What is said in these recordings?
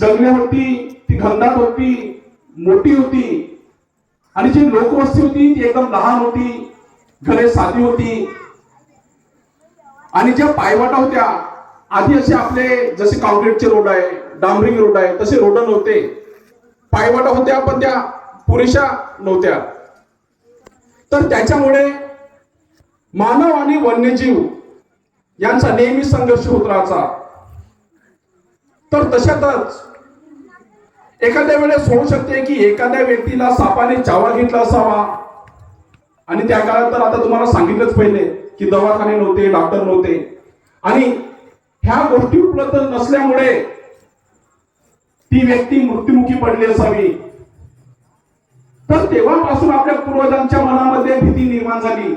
जंगले होती ती घनदाट होती मोठी होती. आणि जी लोकवस्ती होती ती एकदम लहान होती घरे साधी होती. आणि ज्या पायवाटा होत्या आधी असे आपले जसे कॉन्क्रीटचे रोड आहे डांबरिंग रोड आहे तसे रोड नव्हते. पायवाटा होत्या पण त्या पुरेशा नव्हत्या. तर त्याच्यामुळे मानव आणि वन्यजीव यांचा नेहमी संघर्ष होत राहायचा. तर तशातच एखाद्या वेळेस होऊ शकते की एखाद्या व्यक्तीला सापाने चावा घेतला असावा. आणि त्या काळात तर आता तुम्हाला सांगितलंच पहिले की दवाखाने नव्हते डॉक्टर नव्हते. आणि ह्या गोष्टी उपलब्ध नसल्यामुळे ती व्यक्ती मृत्युमुखी पडली असावी. तर तेव्हापासून आपल्या पूर्वजांच्या मनामध्ये भीती निर्माण झाली.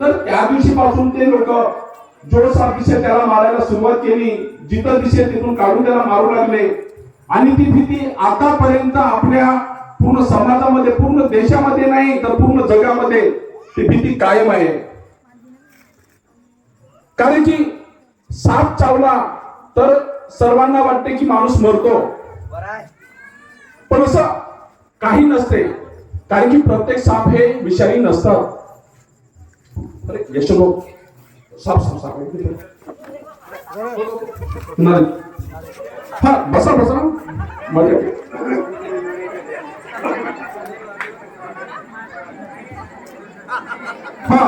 तर त्या दिवशीपासून ते लोक जो साप त्याला मारायला सुरुवात केली. जिथं दिशे तिथून काढून त्याला मारू लागले. आणि ती भीती आतापर्यंत आपल्या पूर्ण समाजामध्ये पूर्ण देशामध्ये नाही तर पूर्ण जगामध्ये ती भीती कायम आहे. कारण की साप चावला तर सर्वांना वाटते की माणूस मरतो. पण असं काही नसते. कारण की प्रत्येक साप हे विषारी नसतात. अरे यशोलोक नाही हा बसा बसा. मजा हा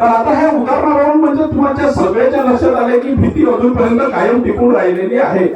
तर आता ह्या उदाहरणावरून म्हणजे तुमच्या सगळ्याच्या लक्षात आले की भीती अजूनपर्यंत कायम टिकून राहिलेली आहे.